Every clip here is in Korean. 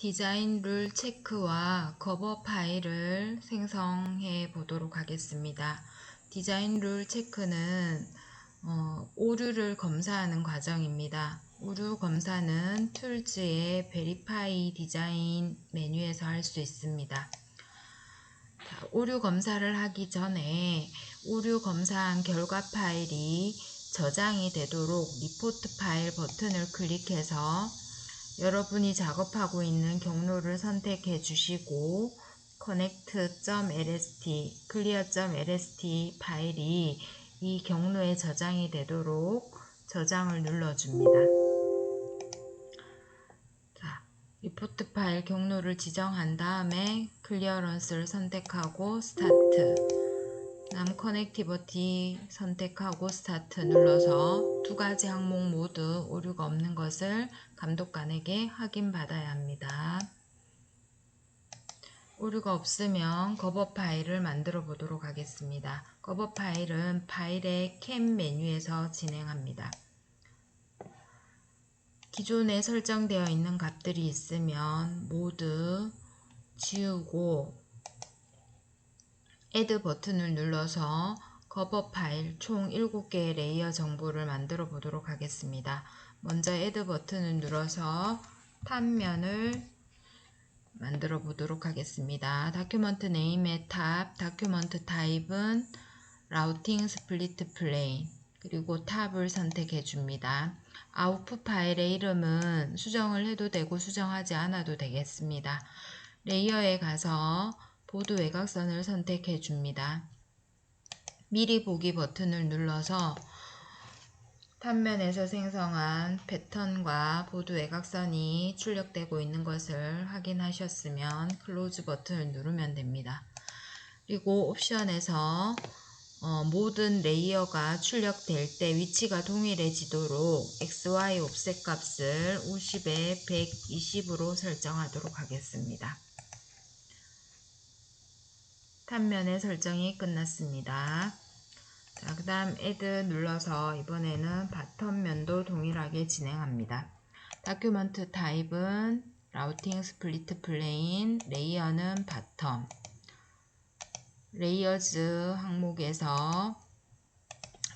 디자인 룰 체크와 커버 파일을 생성해 보도록 하겠습니다. 디자인 룰 체크는 어, 오류를 검사하는 과정입니다. 오류 검사는 툴즈의 베리파이 디자인 메뉴에서 할 수 있습니다. 자, 오류 검사를 하기 전에 오류 검사한 결과 파일이 저장이 되도록 리포트 파일 버튼을 클릭해서 여러분이 작업하고 있는 경로를 선택해 주시고 connect.lst, clear.lst 파일이 이 경로에 저장이 되도록 저장을 눌러줍니다. 자, 리포트 파일 경로를 지정한 다음에 클리어런스를 선택하고 스타트 남 커넥티버티 선택하고 스타트 눌러서 두 가지 항목 모두 오류가 없는 것을 감독관에게 확인받아야 합니다. 오류가 없으면 거버 파일을 만들어 보도록 하겠습니다. 거버 파일은 파일의 캠 메뉴에서 진행합니다. 기존에 설정되어 있는 값들이 있으면 모두 지우고 Add 버튼을 눌러서 커버 파일 총 7개의 레이어 정보를 만들어 보도록 하겠습니다. 먼저 Add 버튼을 눌러서 탑면을 만들어 보도록 하겠습니다. 다큐먼트 네임의 탑, 다큐먼트 타입은 라우팅 스플리트 플레인 그리고 탑을 선택해 줍니다. 아웃풋 파일의 이름은 수정을 해도 되고 수정하지 않아도 되겠습니다. 레이어에 가서 보드 외곽선을 선택해 줍니다. 미리 보기 버튼을 눌러서 탑면에서 생성한 패턴과 보드 외곽선이 출력되고 있는 것을 확인하셨으면 클로즈 버튼을 누르면 됩니다. 그리고 옵션에서 어, 모든 레이어가 출력될 때 위치가 동일해지도록 XY 옵셋 값을 50에 120으로 설정하도록 하겠습니다. 탑면의 설정이 끝났습니다. 자, 그 다음 add 눌러서 이번에는 바텀면도 동일하게 진행합니다. 다큐먼트 타입은 라우팅 스플리트 플레인, 레이어는 바텀. 레이어즈 항목에서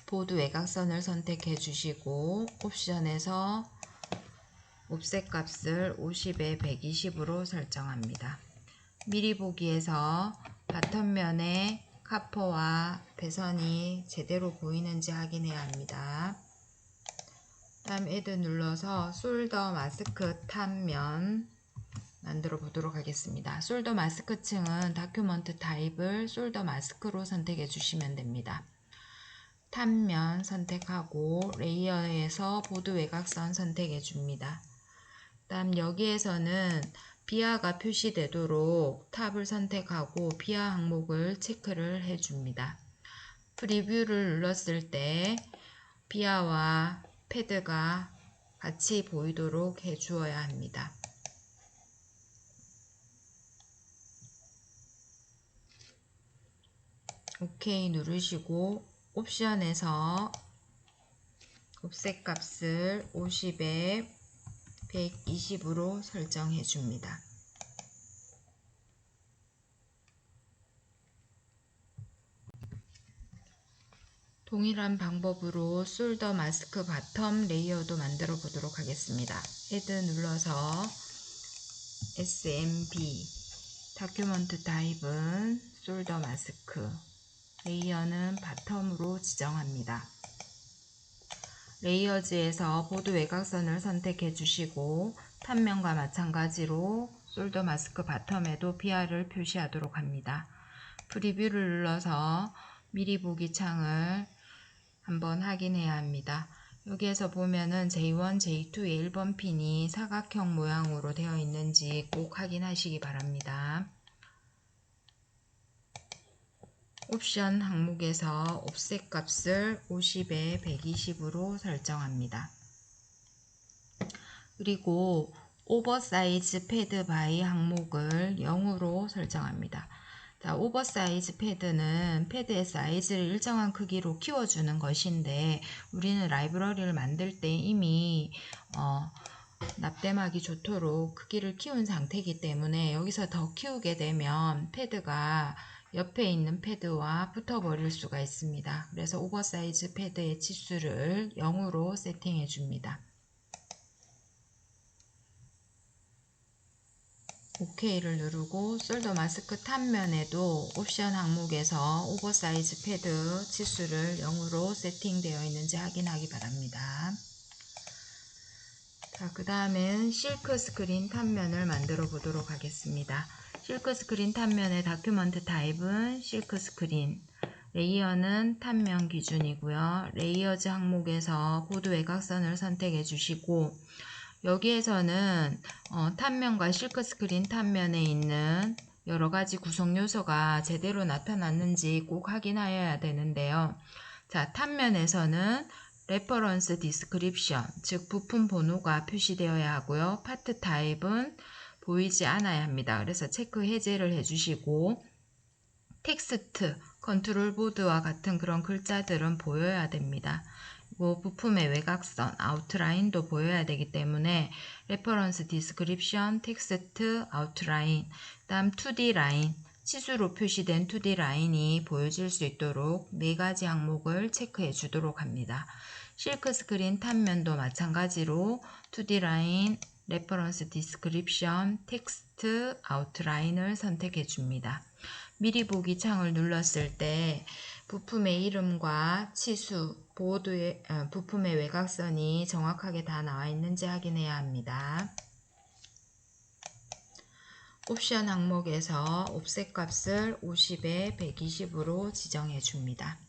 보드 외곽선을 선택해 주시고 옵션에서 옵셋 값을 50에 120으로 설정합니다. 미리 보기에서 바텀면에 카퍼와 배선이 제대로 보이는지 확인해야 합니다. 다음 애드 눌러서 솔더 마스크 탑면 만들어 보도록 하겠습니다. 솔더 마스크 층은 다큐먼트 타입을 솔더 마스크로 선택해 주시면 됩니다. 탑면 선택하고 레이어에서 보드 외곽선 선택해 줍니다. 다음 여기에서는 비하가 표시되도록 탑을 선택하고 비하 항목을 체크를 해줍니다. 프리뷰를 눌렀을 때 비하와 패드가 같이 보이도록 해주어야 합니다. OK 누르시고 옵션에서 옵셋 값을 50에 120으로 설정해 줍니다. 동일한 방법으로 솔더 마스크 바텀 레이어도 만들어 보도록 하겠습니다. 헤드 눌러서 SMB 다큐먼트 타입은 솔더 마스크 레이어는 바텀으로 지정합니다. 레이어즈에서 보드 외곽선을 선택해 주시고 탑면과 마찬가지로 솔더 마스크 바텀에도 BR을 표시하도록 합니다. 프리뷰를 눌러서 미리 보기 창을 한번 확인해야 합니다. 여기에서 보면은 J1, J2의 1번 핀이 사각형 모양으로 되어 있는지 꼭 확인하시기 바랍니다. 옵션 항목에서 옵셋 값을 50에 120으로 설정합니다. 그리고 오버사이즈 패드 바이 항목을 0으로 설정합니다. 자, 오버사이즈 패드는 패드의 사이즈를 일정한 크기로 키워주는 것인데 우리는 라이브러리를 만들 때 이미 어, 납땜하기 좋도록 크기를 키운 상태이기 때문에 여기서 더 키우게 되면 패드가 옆에 있는 패드와 붙어버릴 수가 있습니다. 그래서 오버사이즈 패드의 치수를 0으로 세팅해 줍니다. OK를 누르고 솔더 마스크 탑면에도 옵션 항목에서 오버사이즈 패드 치수를 0으로 세팅되어 있는지 확인하기 바랍니다. 자, 그 다음엔 실크 스크린 탑면을 만들어 보도록 하겠습니다. 실크 스크린 탑면의 다큐먼트 타입은 실크 스크린, 레이어는 탑면 기준이고요. 레이어즈 항목에서 보드 외곽선을 선택해 주시고 여기에서는 어, 탑면과 실크 스크린 탑면에 있는 여러 가지 구성 요소가 제대로 나타났는지 꼭 확인하여야 되는데요. 자, 탑면에서는 레퍼런스 디스크립션, 즉 부품 번호가 표시되어야 하고요. 파트 타입은 보이지 않아야 합니다. 그래서 체크 해제를 해주시고 텍스트, 컨트롤 보드와 같은 그런 글자들은 보여야 됩니다. 그리고 부품의 외곽선, 아웃라인도 보여야 되기 때문에 레퍼런스 디스크립션, 텍스트, 아웃라인, 다음 2D 라인, 치수로 표시된 2D 라인이 보여질 수 있도록 네 가지 항목을 체크해 주도록 합니다. 실크 스크린 탑면도 마찬가지로 2D 라인, 레퍼런스 디스크립션, 텍스트, 아웃라인을 선택해 줍니다. 미리 보기 창을 눌렀을 때 부품의 이름과 치수, 보드의 어, 부품의 외곽선이 정확하게 다 나와 있는지 확인해야 합니다. 옵션 항목에서 옵셋 값을 50에 120으로 지정해 줍니다.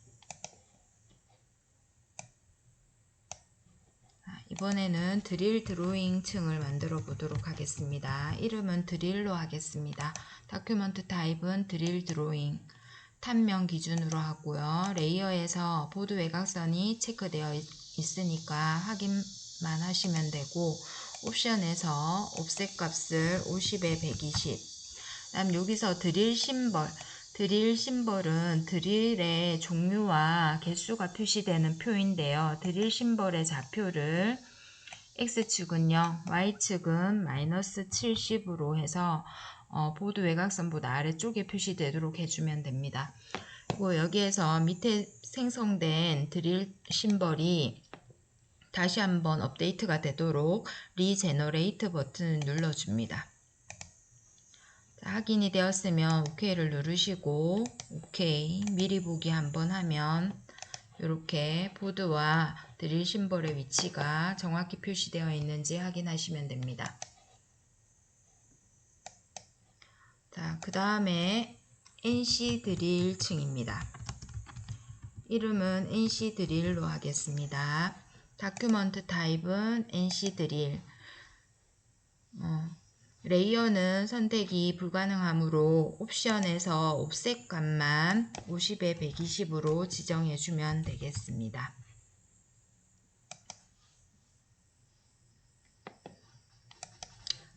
이번에는 드릴 드로잉 층을 만들어 보도록 하겠습니다. 이름은 드릴로 하겠습니다. 다큐먼트 타입은 드릴 드로잉. 탑면 기준으로 하고요. 레이어에서 보드 외곽선이 체크되어 있으니까 확인만 하시면 되고 옵션에서 옵셋 값을 50에 120 다음 여기서 드릴 심벌 드릴 심벌은 드릴의 종류와 개수가 표시되는 표인데요. 드릴 심벌의 좌표를 X축은 0, Y축은 마이너스 70으로 해서 어, 보드 외곽선보다 아래쪽에 표시되도록 해주면 됩니다. 그리고 여기에서 밑에 생성된 드릴 심벌이 다시 한번 업데이트가 되도록 리제너레이트 버튼을 눌러줍니다. 확인이 되었으면 OK를 누르시고 OK 미리 보기 한번 하면 이렇게 보드와 드릴 심벌의 위치가 정확히 표시되어 있는지 확인하시면 됩니다. 자, 그 다음에 NC 드릴 층입니다. 이름은 NC 드릴로 하겠습니다. 다큐먼트 타입은 NC 드릴. 어, 레이어는 선택이 불가능하므로 옵션에서 옵셋 값만 50에 120으로 지정해 주면 되겠습니다.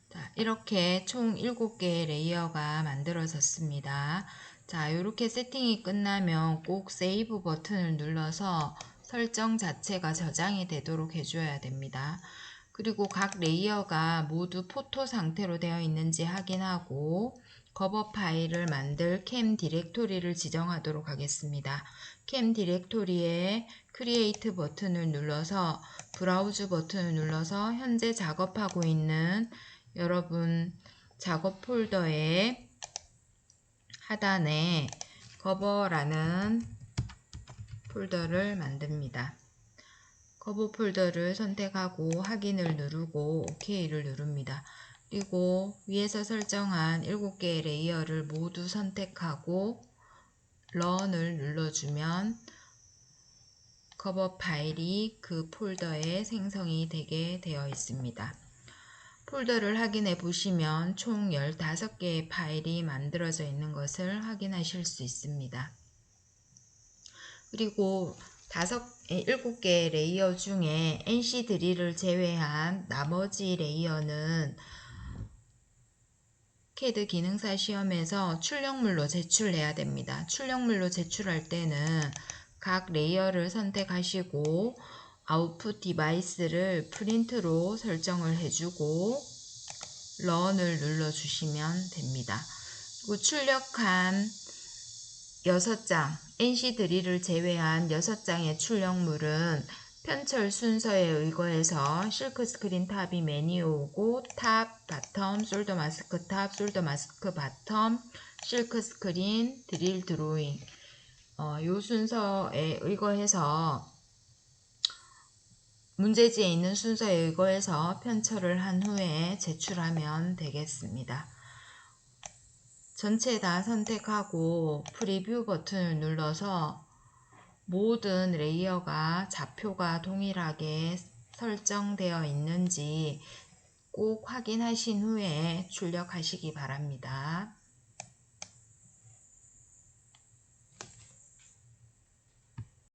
자, 이렇게 총 7개의 레이어가 만들어졌습니다. 자, 이렇게 세팅이 끝나면 꼭 세이브 버튼을 눌러서 설정 자체가 저장이 되도록 해줘야 됩니다. 그리고 각 레이어가 모두 포토 상태로 되어 있는지 확인하고 커버 파일을 만들 캠 디렉토리를 지정하도록 하겠습니다. 캠 디렉토리에 크리에이트 버튼을 눌러서 브라우즈 버튼을 눌러서 현재 작업하고 있는 여러분 작업 폴더의 하단에 커버라는 폴더를 만듭니다. 커브 폴더를 선택하고 확인을 누르고 OK를 누릅니다. 그리고 위에서 설정한 7개의 레이어를 모두 선택하고 런을 눌러주면 커버 파일이 그 폴더에 생성이 되게 되어 있습니다. 폴더를 확인해 보시면 총 15개의 파일이 만들어져 있는 것을 확인하실 수 있습니다. 그리고 다섯, 일곱 개의 레이어 중에 NC 드릴을 제외한 나머지 레이어는 캐드 기능사 시험에서 출력물로 제출해야 됩니다. 출력물로 제출할 때는 각 레이어를 선택하시고 아웃풋 디바이스를 프린트로 설정을 해주고 런을 눌러주시면 됩니다. 그리고 출력한 6장, NC 드릴을 제외한 6장의 출력물은 편철 순서에 의거해서 실크 스크린 탑이 메뉴오고 탑, 바텀, 솔더 마스크 탑, 솔더 마스크 바텀, 실크 스크린, 드릴 드로잉 어, 요 순서에 의거해서 문제지에 있는 순서에 의거해서 편철을 한 후에 제출하면 되겠습니다. 전체 다 선택하고 프리뷰 버튼을 눌러서 모든 레이어가 좌표가 동일하게 설정되어 있는지 꼭 확인하신 후에 출력하시기 바랍니다.